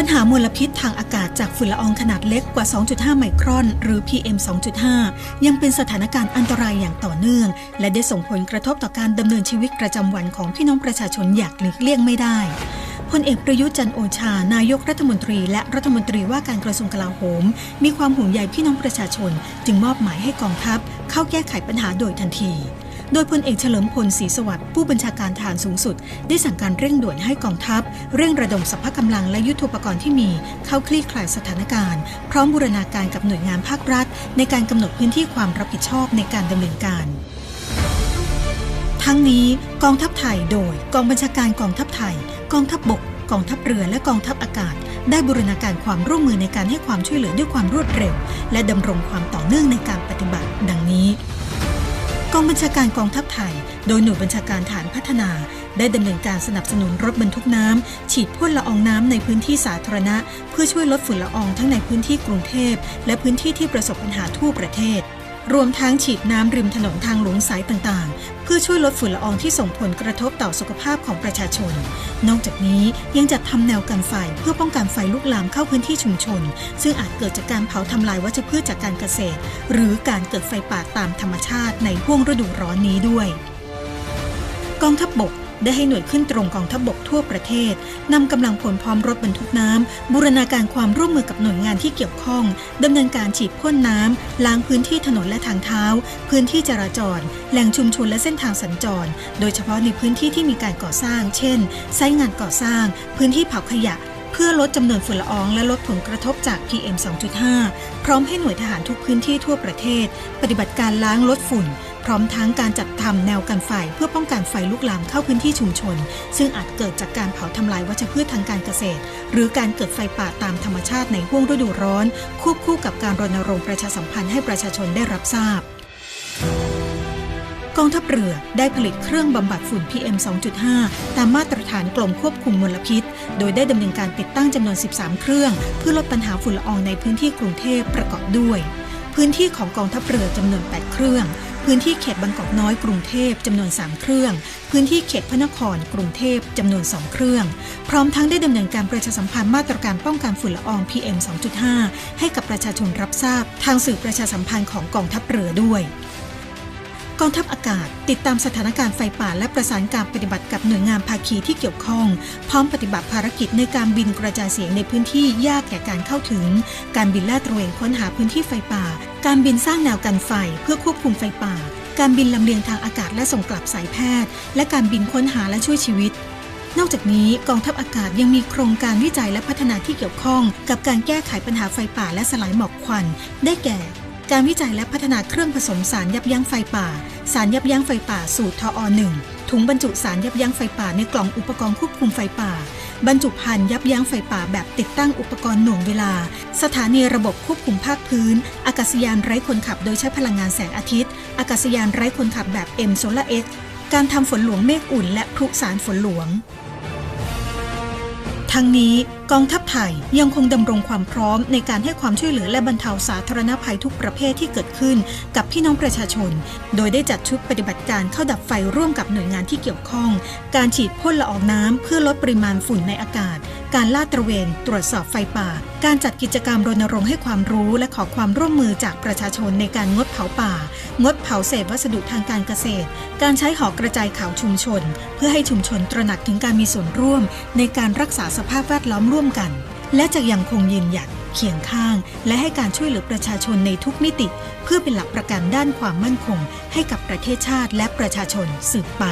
ัญหามลพิษทางอากาศจากฝุ่นละอองขนาดเล็กกว่า 2.5 ไมครอน หรือ PM 2.5 ยังเป็นสถานการณ์อันตรายอย่างต่อเนื่อง และได้ส่งผลกระทบต่อการดำเนินชีวิตประจำวันของพี่น้องประชาชนอย่างหลีกเลี่ยงไม่ได้พลเอกประยุทธ์จันโอชา นายกรัฐมนตรี และรัฐมนตรีว่าการกระทรวงกลาโหม มีความห่วงใยพี่น้องประชาชน จึงมอบหมายให้กองทัพ เข้าแก้ไขปัญหาโดยทันที โดยพลเอกเฉลิมพลศรีสวัสดิ์ผู้บัญชาการทหารสูงสุด ได้สั่งการเร่งด่วนให้กองทัพ เร่งระดมสรรพกำลังและยุทโธปกรณ์ที่มี เข้าคลี่คลายสถานการณ์ พร้อมบูรณาการกับหน่วยงานภาครัฐ ในการกำหนดพื้นที่ความรับผิดชอบในการดำเนินการทั้งนี้กองทัพไทยโดยกองบัญชาการกองทัพไทย กองทัพบบก กองทัพเรือและกองทัพอากาศ ได้บูรณาการความร่วมมือในการให้ความช่วยเหลือด้วยความรวดเร็ว และดำรงความต่อเนื่องในการปฏิบัติ ดังนี้ กองบัญชาการกองทัพไทย โดยหน่วยบัญชาการฐานพัฒนา ได้ดำเนินการสนับสนุนรถบรรทุกน้ำ ฉีดพ่นละอองน้ำในพื้นที่สาธารณะ เพื่อช่วยลดฝุ่นละอองทั้งในพื้นที่กรุงเทพ และพื้นที่ที่ประสบปัญหาทั่วประเทศ รวมทั้งฉีดน้ำริมถนนทางหลวงสายต่างๆ เพื่อช่วยลดฝุ่นละอองที่ส่งผลกระทบต่อสุขภาพของประชาชน นอกจากนี้ยังจัดทำแนวกันไฟเพื่อป้องกันไฟลุกลามเข้าพื้นที่ชุมชน ซึ่งอาจเกิดจากการเผาทำลายวัชพืชจากการเกษตร หรือการเกิดไฟป่าตามธรรมชาติในห่วงฤดูร้อนนี้ด้วย กองทัพบบก ได้ให้หน่วยขึ้นตรงกองทัพบบกทั่วประเทศนำกำลังพลพร้อมรถบรรทุกน้ำบูรณาการความร่วมมือกับหน่วยงานที่เกี่ยวข้องดำเนินการฉีดพ่นน้ำล้างพื้นที่ถนนและทางเท้า พื้นที่จราจร แหล่งชุมชนและเส้นทางสัญจร โดยเฉพาะในพื้นที่ที่มีการก่อสร้าง เช่นไซต์งานก่อสร้าง พื้นที่เผาขยะเพื่อลดจำนวนฝุ่นละอองและลดผลกระทบจาก PM 2.5 พร้อมให้หน่วยทหารทุกพื้นที่ทั่วประเทศ ปฏิบัติการล้างลดฝุ่น พร้อมทั้งการจัดทำแนวกันไฟเพื่อป้องกันไฟลุกลามเข้าพื้นที่ชุมชน ซึ่งอาจเกิดจากการเผาทำลายวัชพืชทางการเกษตร หรือการเกิดไฟป่าตามธรรมชาติในห้วงฤดูร้อน ควบคู่กับการรณรงค์ประชาสัมพันธ์ให้ประชาชนได้รับทราบกองทัพเรือได้ผลิตเครื่องบำบัดฝุ่น PM 2.5 ตามมาตรฐานกรมควบคุมมลพิษ โดยได้ดำเนินการติดตั้งจำนวน 13 เครื่อง เพื่อลดปัญหาฝุ่นละอองในพื้นที่กรุงเทพประกอบด้วย พื้นที่ของกองทัพเรือจำนวน 8 เครื่อง พื้นที่เขตบางกอกน้อยกรุงเทพจำนวน 3 เครื่อง พื้นที่เขตพระนครกรุงเทพจำนวน 2 เครื่อง พร้อมทั้งได้ดำเนินการประชาสัมพันธ์มาตรการป้องกันฝุ่นละออง PM 2.5 ให้กับประชาชนรับทราบ ทางสื่อประชาสัมพันธ์ของกองทัพเรือด้วย กองทัพอากาศติดตามสถานการณ์ไฟป่าและประสานการปฏิบัติกับหน่วยงานภาคีที่เกี่ยวข้อง พร้อมปฏิบัติภารกิจในการบินกระจายเสียงในพื้นที่ยากแก่การเข้าถึง การบินลาดตระเวนค้นหาพื้นที่ไฟป่า การบินสร้างแนวกันไฟเพื่อควบคุมไฟป่า การบินลำเลียงทางอากาศและส่งกลับสายแพทย์ และการบินค้นหาและช่วยชีวิตนอกจากนี้กองทัพอากาศยังมีโครงการวิจัยและพัฒนาที่เกี่ยวข้อง กับการแก้ไขปัญหาไฟป่าและสลายหมอกควัน ได้แก่ การวิจัยและพัฒนาเครื่องผสมสารยับยั้งไฟป่า สารยับยั้งไฟป่าสูตรทอ1ถุงบรรจุสารยับยั้งไฟป่าในกล่องอุปกรณ์ควบคุมไฟป่า บรรจุภัณฑ์ยับยั้งไฟป่าแบบติดตั้งอุปกรณ์หน่วงเวลา สถานีระบบควบคุมภาคพื้น อากาศยานไร้คนขับโดยใช้พลังงานแสงอาทิตย์ อากาศยานไร้คนขับแบบ M Solar X การทำฝนหลวงเมฆอุ่น และพลุสารฝนหลวง ทั้งนี้กองทัพไทยยังคงดำรงความพร้อมในการให้ความช่วยเหลือและบรรเทาสาธารณภัยทุกประเภทที่เกิดขึ้น กับพี่น้องประชาชน โดยได้จัดชุดปฏิบัติการเข้าดับไฟร่วมกับหน่วยงานที่เกี่ยวข้อง การฉีดพ่นละอองน้ำเพื่อลดปริมาณฝุ่นในอากาศ การลาดตระเวน ตรวจสอบไฟป่า การจัดกิจกรรมรณรงค์ให้ความรู้และขอความร่วมมือจากประชาชนในการงดเผาป่า งดเผาเศษวัสดุทางการเกษตร การใช้หอกระจายข่าวชุมชน เพื่อให้ชุมชนตระหนักถึงการมีส่วนร่วม ในการรักษาสภาพแวดล้อมร่วมกัน และจะยังคงยืนหยัดเคียงข้าง และให้การช่วยเหลือประชาชนในทุกมิติ เพื่อเป็นหลักประกันด้านความมั่นคง ให้กับประเทศชาติและประชาชนสืบไป